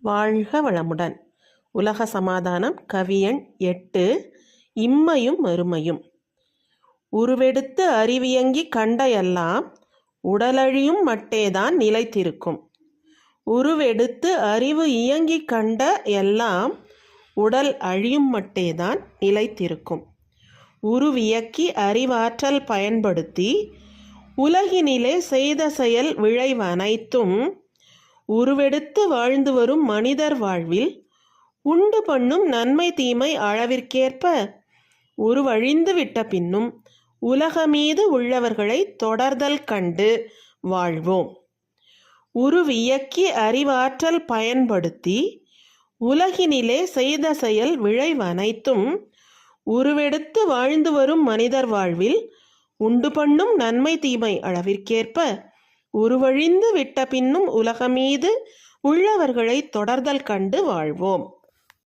வாழ்க வளமுடன். உலக சமாதானம் கவியன் எட்டு இம்மையும் மறுமையும். உருவெடுத்து அறிவியங்கி கண்ட எல்லாம் உடலழியும் மட்டேதான் நிலைத்திருக்கும். உருவெடுத்து அறிவு இயங்கி கண்ட எல்லாம் உடல் அழியும் மட்டேதான் நிலைத்திருக்கும். உருவியக்கி அறிவாற்றல் பயன்படுத்தி உலகினிலே செய்த செயல் விளைவு அனைத்தும் உருவெடுத்து வாழ்ந்து வரும் மனிதர் வாழ்வில் உண்டு பண்ணும் நன்மை தீமை அளவிற்கேற்ப உருவழிந்து விட்ட பின்னும் உலகமீது உள்ளவர்களை தொடர்தல் கண்டு வாழ்வோம். உருவியக்கி அறிவாற்றல் பயன்படுத்தி உலகினிலே செய்த செயல் விளைவனைத்தும் உருவெடுத்து வாழ்ந்து வரும் மனிதர் வாழ்வில் உண்டு பண்ணும் நன்மை தீமை அளவிற்கேற்ப உருவழிந்து விட்ட பின்னும் உலகமீது உள்ளவர்களை தொடர்தல் கண்டு வாழ்வோம்.